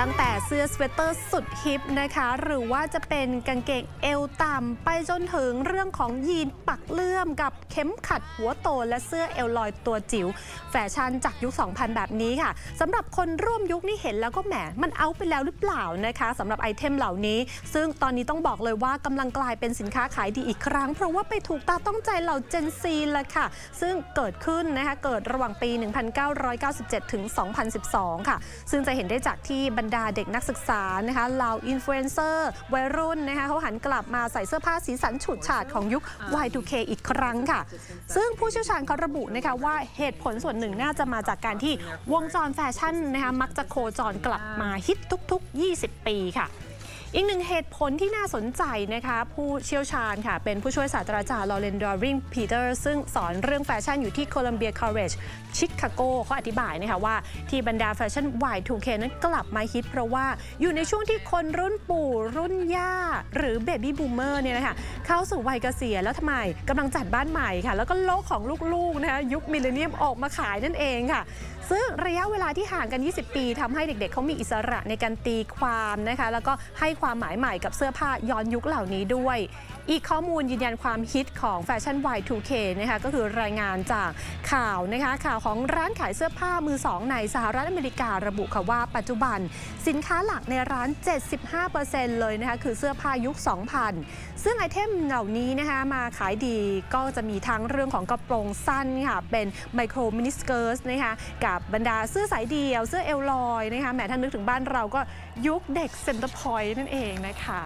ตั้งแต่เสื้อสเวตเตอร์สุดฮิปนะคะ หรือว่าจะเป็นกางเกงเอวต่ำไปจนถึงเรื่องของยีนปักเลื่อมกับเข็มขัดหัวโตและเสื้อเอวลอยตัวจิ๋วแฟชั่นจากยุค 2000 แบบนี้ค่ะสำหรับคนร่วมยุคนี่เห็นแล้วก็แหมมันเอาไปแล้วหรือเปล่านะคะสำหรับไอเทมเหล่านี้ ซึ่งตอนนี้ต้องบอกเลยว่ากำลังกลายเป็นสินค้าขายดีอีกครั้ง เพราะว่าไปถูกตาต้องใจเหล่าเจนซีละค่ะ ซึ่งเกิดขึ้นนะคะเกิดระหว่างปี 1997 ถึง 2012 ค่ะ ซึ่งจะเห็นได้จากที่รรดาเด็กนักศึกษานะคะเหล่าอินฟลูเอนเซอร์วัยรุ่นนะคะเขาหันกลับมาใส่เสื้อผ้าสีสันฉูดฉาดของยุค Y2K อีกครั้งค่ะ ซึ่งผู้เชี่ยวชาญเขาระบุนะคะว่าเหตุผลส่วนหนึ่งน่าจะมาจากการที่วงจรแฟชั่นนะคะมักจะโคจรกลับมาฮิตทุก ๆ 20 ปีค่ะ อีกหนึ่งเหตุผลที่น่าสนใจนะคะ ผู้เชี่ยวชาญค่ะ เป็นผู้ช่วยศาสตราจารย์ลอเรนดอริงพีเตอร์ซึ่งสอนเรื่องแฟชั่นอยู่ที่โคลัมเบียคอลเลจชิคาโกเขาอธิบายนะคะว่าที่บรรดาแฟชั่น Y2K นั้นกลับมาฮิตเพราะว่าอยู่ในช่วงที่คนรุ่นปู่รุ่นย่า หรือเบบี้บูมเมอร์เนี่ยนะคะเข้าสู่วัยเกษียณแล้วทำไมกำลังจัดบ้านใหม่ค่ะ แล้วก็โลกของลูกๆนะคะยุคมิลเลนเนียมออกมาขายนั่นเองค่ะซึ่งระยะเวลาที่ห่างกัน 20 ปีทำให้เด็กๆเขามีอิสระในการตีความนะคะแล้วก็ให้ความหมายใหม่กับเสื้อผ้าย้อนยุคเหล่านี้ด้วย อีกข้อมูลยืนยันความฮิตของแฟชั่น Y2K นะคะก็คือรายงานจากข่าวนะคะข่าวของร้านขายเสื้อผ้ามือสองในสหรัฐอเมริการะบุค่ะว่าปัจจุบัน สินค้าหลักในร้าน 75%เลยนะคะคือเสื้อผ้ายุค 2000 ซึ่งไอเทมเหล่านี้นะคะมาขายดีก็จะมีทั้งเรื่องของกระโปรงสั้นค่ะเป็นไมโครมินิสเกิร์ตนะคะกับบรรดาเสื้อสายเดี่ยว เสื้อเอลลอยนะคะแหมถ้านึกถึงบ้านเราก็ยุคเด็กเซ็นเตอร์พอยต์นั่นเองนะคะ